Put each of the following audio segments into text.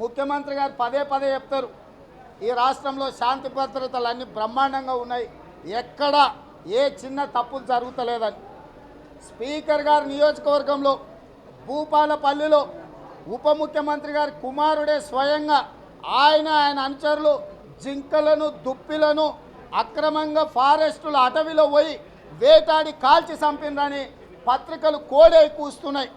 ముఖ్యమంత్రి గారు పదే పదే చెప్తారు ఈ రాష్ట్రంలో శాంతి భద్రతలు అన్ని బ్రహ్మాండంగా ఉన్నాయి ఎక్కడ ఏ చిన్న తప్పులు జరుగుతలేదని. స్పీకర్ గారి నియోజకవర్గంలో భూపాలపల్లిలో ఉప ముఖ్యమంత్రి గారి కుమారుడే స్వయంగా ఆయన ఆయన అనుచరులు జింకలను దుప్పిలను అక్రమంగా ఫారెస్టుల అటవీలో పోయి వేటాడి కాల్చి చంపిండ్రని పత్రికలు కోడై కూస్తున్నాయి.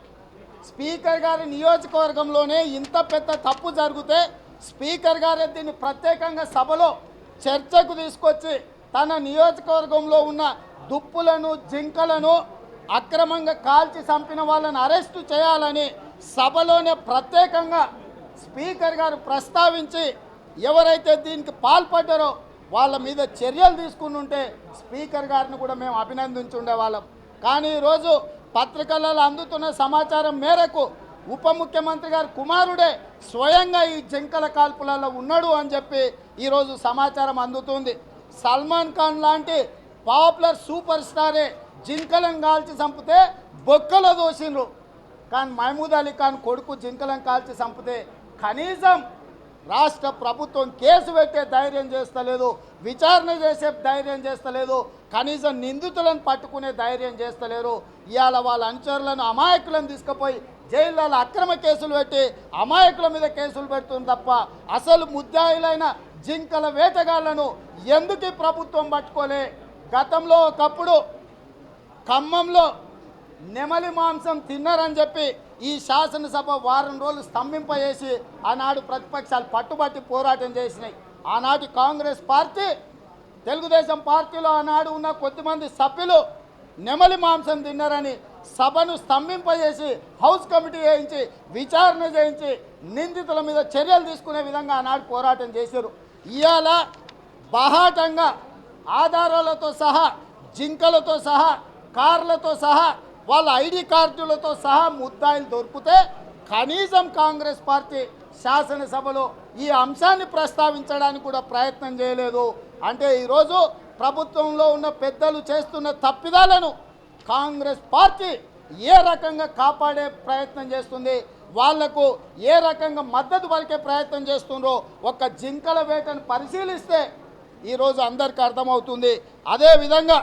స్పీకర్ గారి నియోజకవర్గంలోనే ఇంత పెద్ద తప్పు జరిగితే స్పీకర్ గారే దీన్ని ప్రత్యేకంగా సభలో చర్చకు తీసుకొచ్చి తన నియోజకవర్గంలో ఉన్న దుప్పులను జింకలను అక్రమంగా కాల్చి చంపిన వాళ్ళని అరెస్టు చేయాలని సభలోనే ప్రత్యేకంగా స్పీకర్ గారు ప్రస్తావించి ఎవరైతే దీనికి పాల్పడ్డారో వాళ్ళ మీద చర్యలు తీసుకుని ఉంటే స్పీకర్ గారిని కూడా మేము అభినందించుండే వాళ్ళం కానీ ఈరోజు పత్రికలలో అందుతున్న సమాచారం మేరకు ఉప ముఖ్యమంత్రి గారి కుమారుడే స్వయంగా ఈ జింకల కాల్పులలో ఉన్నాడు అని చెప్పి ఈరోజు సమాచారం అందుతుంది. సల్మాన్ ఖాన్ లాంటి పాపులర్ సూపర్ స్టారే జింకలను కాల్చి చంపితే బొక్కలో దోషిండ్రు కానీ మహమూద్ అలీ ఖాన్ కొడుకు జింకలను కాల్చి చంపితే కనీసం రాష్ట్ర ప్రభుత్వం కేసు పెట్టే ధైర్యం చేస్తలేదు విచారణ చేసే ధైర్యం చేస్తలేదు కనీసం నిందితులను పట్టుకునే ధైర్యం చేస్తలేరు. ఇవాళ వాళ్ళ అనుచరులను అమాయకులను తీసుకుపోయి జైళ్ళలో అక్రమ కేసులు పెట్టి అమాయకుల మీద కేసులు పెడుతుంది తప్ప అసలు ముద్దాయిలైన జింకల వేటగాళ్ళను ఎందుకు ప్రభుత్వం పట్టుకోలే? గతంలో ఒకప్పుడు ఖమ్మంలో నెమలి మాంసం తిన్నారని చెప్పి ఈ శాసనసభ వారం రోజులు స్తంభింపజేసి ఆనాడు ప్రతిపక్షాలు పట్టుబట్టి పోరాటం చేసినాయి. ఆనాటి కాంగ్రెస్ పార్టీ తెలుగుదేశం పార్టీలో ఆనాడు ఉన్న కొద్దిమంది సభ్యులు నెమలి మాంసం తిన్నారని సభను స్తంభింపజేసి హౌస్ కమిటీ వేయించి విచారణ చేయించి నిందితుల మీద చర్యలు తీసుకునే విధంగా ఆనాడు పోరాటం చేశారు. ఇవాళ బహాటంగా ఆధారాలతో సహా జింకలతో సహా కార్లతో సహా వాళ్ళ ఐడి కార్డులతో సహా ముద్దాయిలు దొరికితే కనీసం కాంగ్రెస్ పార్టీ శాసనసభలో ఈ అంశాన్ని ప్రస్తావించడానికి కూడా ప్రయత్నం చేయలేదు. అంటే ఈరోజు ప్రభుత్వంలో ఉన్న పెద్దలు చేస్తున్న తప్పిదాలను కాంగ్రెస్ పార్టీ ఏ రకంగా కాపాడే ప్రయత్నం చేస్తుంది? వాళ్ళకు ఏ రకంగా మద్దతు పలికే ప్రయత్నం చేస్తుండ్రో ఒక జింకల వేటను పరిశీలిస్తే ఈరోజు అందరికీ అర్థమవుతుంది. అదేవిధంగా